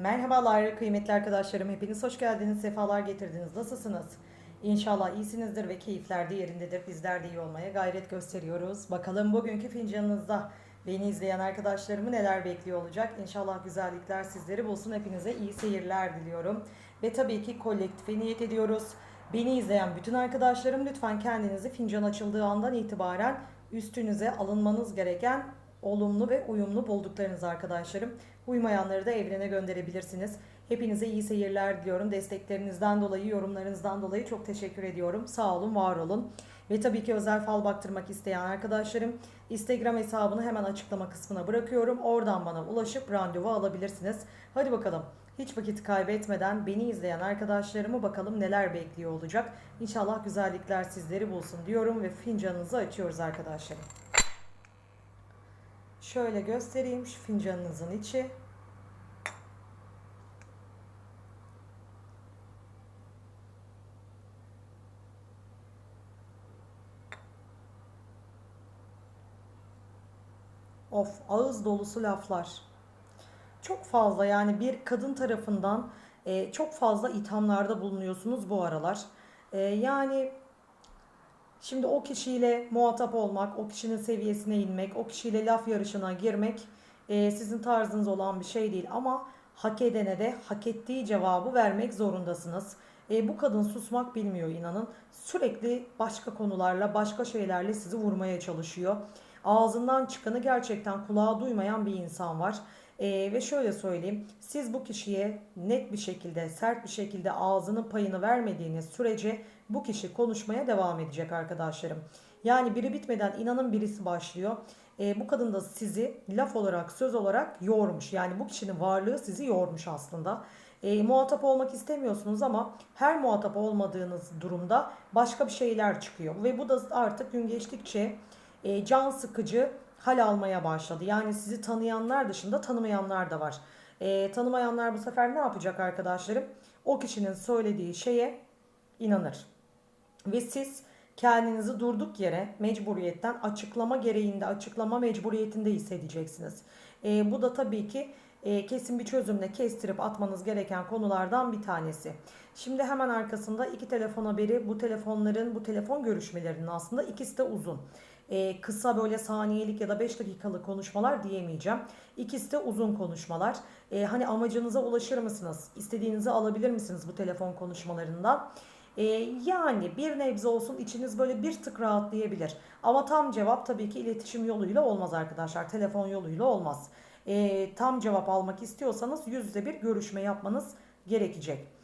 Merhabalar kıymetli arkadaşlarım. Hepiniz hoş geldiniz, sefalar getirdiniz. Nasılsınız? İnşallah iyisinizdir ve keyifler de yerindedir. Bizler de iyi olmaya gayret gösteriyoruz. Bakalım bugünkü fincanınızda beni izleyen arkadaşlarımı neler bekliyor olacak? İnşallah güzellikler sizleri bulsun. Hepinize iyi seyirler diliyorum. Ve tabii ki kolektife niyet ediyoruz. Beni izleyen bütün arkadaşlarım lütfen kendinizi fincan açıldığı andan itibaren üstünüze alınmanız gereken olumlu ve uyumlu bulduklarınız arkadaşlarım. Uymayanları da evrene gönderebilirsiniz. Hepinize iyi seyirler diliyorum. Desteklerinizden dolayı, yorumlarınızdan dolayı çok teşekkür ediyorum. Sağ olun, var olun. Ve tabii ki özel fal baktırmak isteyen arkadaşlarım Instagram hesabını hemen açıklama kısmına bırakıyorum. Oradan bana ulaşıp randevu alabilirsiniz. Hadi bakalım. Hiç vakit kaybetmeden beni izleyen arkadaşlarımı bakalım neler bekliyor olacak. İnşallah güzellikler sizleri bulsun diyorum ve fincanınızı açıyoruz arkadaşlarım. Şöyle göstereyim şu fincanınızın içi. Of ağız dolusu laflar. Çok fazla yani bir kadın tarafından e, çok fazla ithamlarda bulunuyorsunuz bu aralar. E, yani Şimdi o kişiyle muhatap olmak, o kişinin seviyesine inmek, o kişiyle laf yarışına girmek e, sizin tarzınız olan bir şey değil. Ama hak edene de hak ettiği cevabı vermek zorundasınız. E, bu kadın susmak bilmiyor inanın. Sürekli başka konularla, başka şeylerle sizi vurmaya çalışıyor. Ağzından çıkanı gerçekten kulağa duymayan bir insan var. E, ve şöyle söyleyeyim, siz bu kişiye net bir şekilde, sert bir şekilde ağzının payını vermediğiniz sürece bu kişi konuşmaya devam edecek arkadaşlarım. Yani biri bitmeden inanın birisi başlıyor. E, bu kadın da sizi laf olarak, söz olarak yormuş. Yani bu kişinin varlığı sizi yormuş aslında. E, muhatap olmak istemiyorsunuz ama her muhatap olmadığınız durumda başka bir şeyler çıkıyor. Ve bu da artık gün geçtikçe e, can sıkıcı hal almaya başladı. Yani sizi tanıyanlar dışında tanımayanlar da var. E, tanımayanlar bu sefer ne yapacak arkadaşlarım? O kişinin söylediği şeye inanır. Ve siz kendinizi durduk yere mecburiyetten açıklama gereğinde, açıklama mecburiyetinde hissedeceksiniz. E, bu da tabii ki e, kesin bir çözümle kestirip atmanız gereken konulardan bir tanesi. Şimdi hemen arkasında iki telefon haberi. Bu telefonların, bu telefon görüşmelerinin aslında ikisi de uzun. E, kısa böyle saniyelik ya da 5 dakikalık konuşmalar diyemeyeceğim. İkisi de uzun konuşmalar. E, hani amacınıza ulaşır mısınız? İstediğinizi alabilir misiniz bu telefon konuşmalarından? E, yani bir nebze olsun içiniz böyle bir tık rahatlayabilir. Ama tam cevap tabii ki iletişim yoluyla olmaz arkadaşlar. Telefon yoluyla olmaz. Tam cevap almak istiyorsanız yüz yüze bir görüşme yapmanız gerekecek.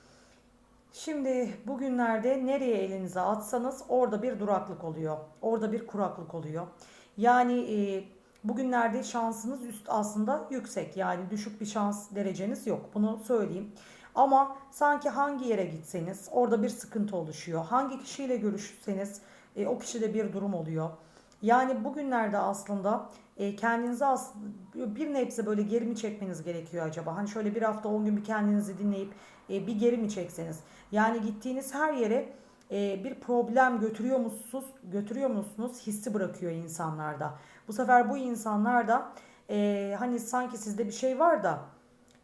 Şimdi bugünlerde nereye elinize atsanız orada bir duraklık oluyor. Orada bir kuraklık oluyor. Yani e, bugünlerde şansınız üst aslında yüksek. Yani düşük bir şans dereceniz yok. Bunu söyleyeyim. Ama sanki hangi yere gitseniz orada bir sıkıntı oluşuyor. Hangi kişiyle görüşseniz e, o kişide bir durum oluyor. Yani bugünlerde aslında e, kendinizi bir nebze böyle geri mi çekmeniz gerekiyor acaba? Hani şöyle bir hafta 10 gün bir kendinizi dinleyip e, bir geri mi çekseniz? Yani gittiğiniz her yere e, bir problem götürüyor musunuz, götürüyor musunuz hissi bırakıyor insanlarda. Bu sefer bu insanlar da hani sanki sizde bir şey var da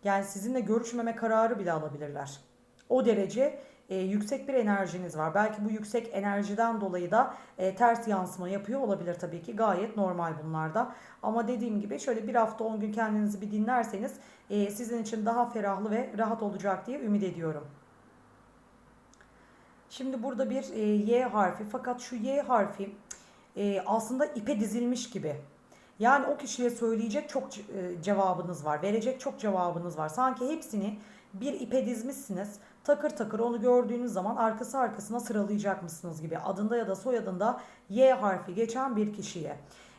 yani sizinle görüşmeme kararı bile alabilirler. O derece e, yüksek bir enerjiniz var. Belki bu yüksek enerjiden dolayı da e, ters yansıma yapıyor olabilir tabii ki. Gayet normal bunlarda. Ama dediğim gibi şöyle bir hafta 10 gün kendinizi bir dinlerseniz e, sizin için daha ferahlı ve rahat olacak diye ümit ediyorum. Şimdi burada bir e, Y harfi fakat şu Y harfi e, aslında ipe dizilmiş gibi. Yani o kişiye söyleyecek çok e, cevabınız var, verecek çok cevabınız var. Sanki hepsini bir ipe dizmişsiniz. Takır takır onu gördüğünüz zaman arkası arkasına sıralayacakmışsınız gibi. Adında ya da soyadında Y harfi geçen bir kişiye.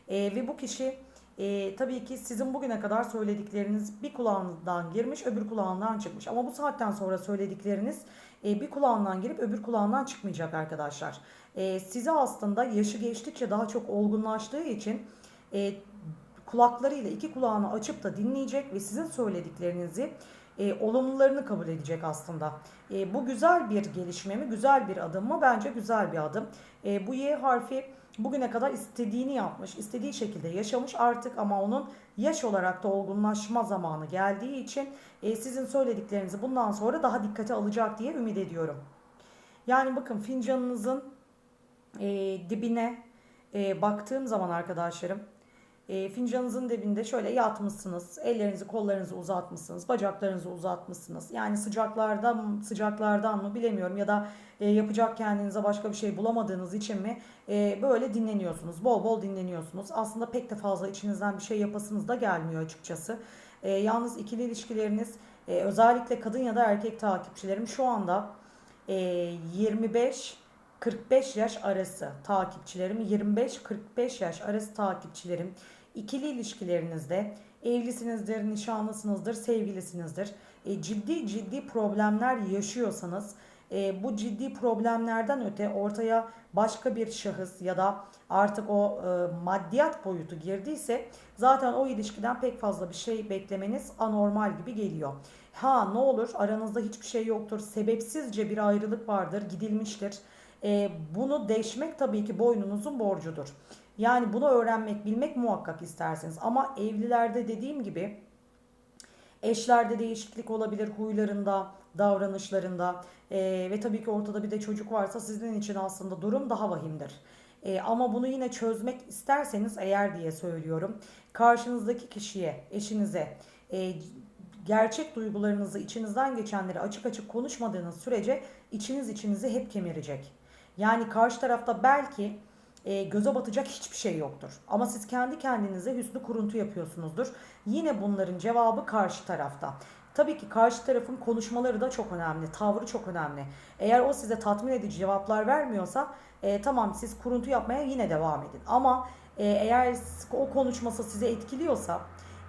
E, ve bu kişi e, tabii ki sizin bugüne kadar söyledikleriniz bir kulağından girmiş öbür kulağından çıkmış. Ama bu saatten sonra söyledikleriniz e, bir kulağından girip öbür kulağından çıkmayacak arkadaşlar. E, size aslında yaşı geçtikçe daha çok olgunlaştığı için e, kulaklarıyla iki kulağını açıp da dinleyecek ve sizin söylediklerinizi e, olumlularını kabul edecek aslında. E, bu güzel bir gelişme mi, güzel bir adım mı? Bence güzel bir adım. E, bu Y harfi Bugüne kadar istediğini yapmış, istediği şekilde yaşamış artık ama onun yaş olarak da olgunlaşma zamanı geldiği için e, sizin söylediklerinizi bundan sonra daha dikkate alacak diye ümit ediyorum. Yani bakın fincanınızın e, dibine e, baktığım zaman arkadaşlarım e, fincanınızın dibinde şöyle yatmışsınız. Ellerinizi kollarınızı uzatmışsınız. Bacaklarınızı uzatmışsınız. Yani sıcaklardan sıcaklardan mı bilemiyorum ya da e, yapacak kendinize başka bir şey bulamadığınız için mi e, böyle dinleniyorsunuz. Bol bol dinleniyorsunuz. Aslında pek de fazla içinizden bir şey yapasınız da gelmiyor açıkçası. E, yalnız ikili ilişkileriniz e, özellikle kadın ya da erkek takipçilerim şu anda e, 25 45 yaş arası takipçilerim, 25-45 yaş arası takipçilerim ikili ilişkilerinizde evlisinizdir, nişanlısınızdır, sevgilisinizdir. E, ciddi ciddi problemler yaşıyorsanız e, bu ciddi problemlerden öte ortaya başka bir şahıs ya da artık o e, maddiyat boyutu girdiyse zaten o ilişkiden pek fazla bir şey beklemeniz anormal gibi geliyor. Ha ne olur aranızda hiçbir şey yoktur, sebepsizce bir ayrılık vardır, gidilmiştir. E, bunu deşmek tabii ki boynunuzun borcudur. Yani bunu öğrenmek, bilmek muhakkak istersiniz. Ama evlilerde dediğim gibi eşlerde değişiklik olabilir huylarında, davranışlarında e, ve tabii ki ortada bir de çocuk varsa sizin için aslında durum daha vahimdir. E, ama bunu yine çözmek isterseniz eğer diye söylüyorum. Karşınızdaki kişiye, eşinize e, gerçek duygularınızı, içinizden geçenleri açık açık konuşmadığınız sürece içiniz içinizi hep kemirecek. Yani karşı tarafta belki e, göze batacak hiçbir şey yoktur. Ama siz kendi kendinize hüsnü kuruntu yapıyorsunuzdur. Yine bunların cevabı karşı tarafta. Tabii ki karşı tarafın konuşmaları da çok önemli, tavrı çok önemli. Eğer o size tatmin edici cevaplar vermiyorsa e, tamam siz kuruntu yapmaya yine devam edin. Ama e, eğer o konuşması sizi etkiliyorsa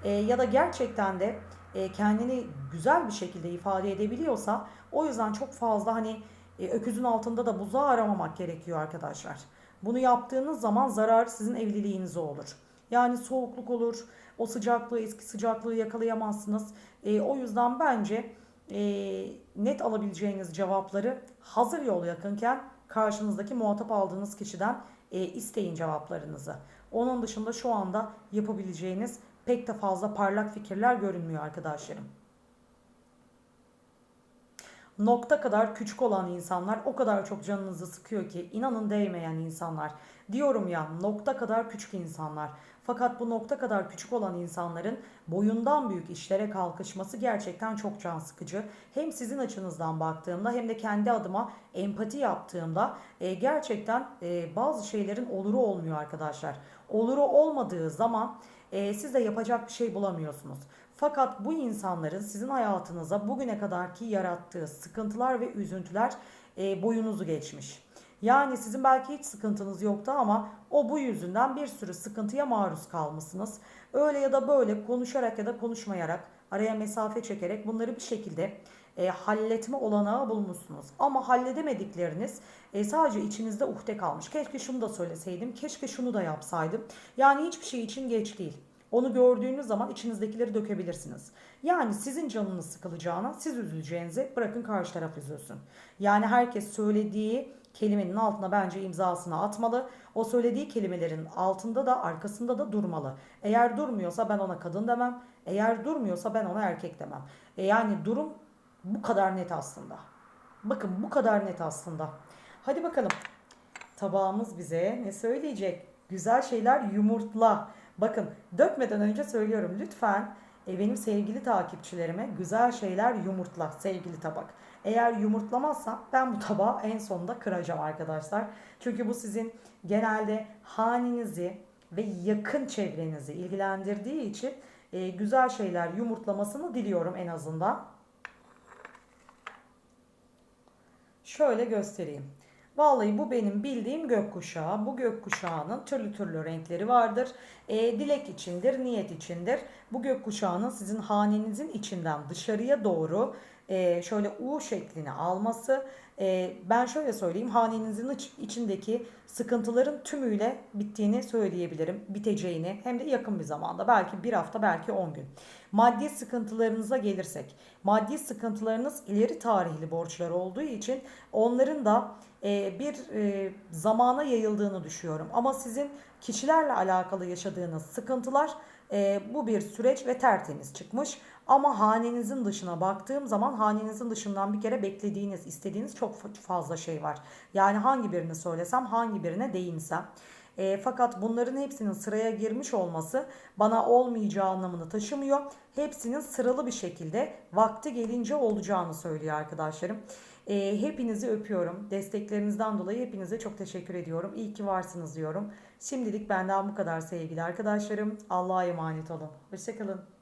e, ya da gerçekten de e, kendini güzel bir şekilde ifade edebiliyorsa o yüzden çok fazla hani e, öküzün altında da buzağı aramamak gerekiyor arkadaşlar. Bunu yaptığınız zaman zarar sizin evliliğinize olur. Yani soğukluk olur, o sıcaklığı, eski sıcaklığı yakalayamazsınız. E, o yüzden bence e, net alabileceğiniz cevapları hazır yol yakınken karşınızdaki muhatap aldığınız kişiden e, isteyin cevaplarınızı. Onun dışında şu anda yapabileceğiniz pek de fazla parlak fikirler görünmüyor arkadaşlarım nokta kadar küçük olan insanlar o kadar çok canınızı sıkıyor ki inanın değmeyen insanlar. Diyorum ya nokta kadar küçük insanlar. Fakat bu nokta kadar küçük olan insanların boyundan büyük işlere kalkışması gerçekten çok can sıkıcı. Hem sizin açınızdan baktığımda hem de kendi adıma empati yaptığımda e, gerçekten e, bazı şeylerin oluru olmuyor arkadaşlar. Oluru olmadığı zaman e, siz de yapacak bir şey bulamıyorsunuz. Fakat bu insanların sizin hayatınıza bugüne kadarki yarattığı sıkıntılar ve üzüntüler e, boyunuzu geçmiş. Yani sizin belki hiç sıkıntınız yoktu ama o bu yüzünden bir sürü sıkıntıya maruz kalmışsınız. Öyle ya da böyle konuşarak ya da konuşmayarak araya mesafe çekerek bunları bir şekilde e, halletme olanağı bulmuşsunuz. Ama halledemedikleriniz e, sadece içinizde uhde kalmış. Keşke şunu da söyleseydim, keşke şunu da yapsaydım. Yani hiçbir şey için geç değil. Onu gördüğünüz zaman içinizdekileri dökebilirsiniz. Yani sizin canınız sıkılacağına siz üzüleceğinizi bırakın karşı taraf üzülsün. Yani herkes söylediği kelimenin altına bence imzasını atmalı. O söylediği kelimelerin altında da arkasında da durmalı. Eğer durmuyorsa ben ona kadın demem. Eğer durmuyorsa ben ona erkek demem. E yani durum bu kadar net aslında. Bakın bu kadar net aslında. Hadi bakalım. Tabağımız bize ne söyleyecek? Güzel şeyler yumurtla. Bakın dökmeden önce söylüyorum lütfen e, benim sevgili takipçilerime güzel şeyler yumurtla sevgili tabak. Eğer yumurtlamazsam ben bu tabağı en sonunda kıracağım arkadaşlar. Çünkü bu sizin genelde hanenizi ve yakın çevrenizi ilgilendirdiği için e, güzel şeyler yumurtlamasını diliyorum en azından. Şöyle göstereyim. Vallahi bu benim bildiğim gökkuşağı. Bu gökkuşağının türlü türlü renkleri vardır. E, dilek içindir, niyet içindir. Bu gökkuşağının sizin hanenizin içinden dışarıya doğru e, şöyle U şeklini alması. E, ben şöyle söyleyeyim hanenizin içindeki sıkıntıların tümüyle bittiğini söyleyebilirim. Biteceğini hem de yakın bir zamanda belki bir hafta belki 10 gün. Maddi sıkıntılarınıza gelirsek maddi sıkıntılarınız ileri tarihli borçlar olduğu için onların da e, bir e, zamana yayıldığını düşünüyorum. Ama sizin kişilerle alakalı yaşadığınız sıkıntılar e, bu bir süreç ve tertemiz çıkmış. Ama hanenizin dışına baktığım zaman hanenizin dışından bir kere beklediğiniz, istediğiniz çok fa- fazla şey var. Yani hangi birini söylesem, hangi birine değinsem. E, fakat bunların hepsinin sıraya girmiş olması bana olmayacağı anlamını taşımıyor. Hepsinin sıralı bir şekilde vakti gelince olacağını söylüyor arkadaşlarım. E, hepinizi öpüyorum. Desteklerinizden dolayı hepinize çok teşekkür ediyorum. İyi ki varsınız diyorum. Şimdilik benden bu kadar sevgili arkadaşlarım. Allah'a emanet olun. Hoşçakalın.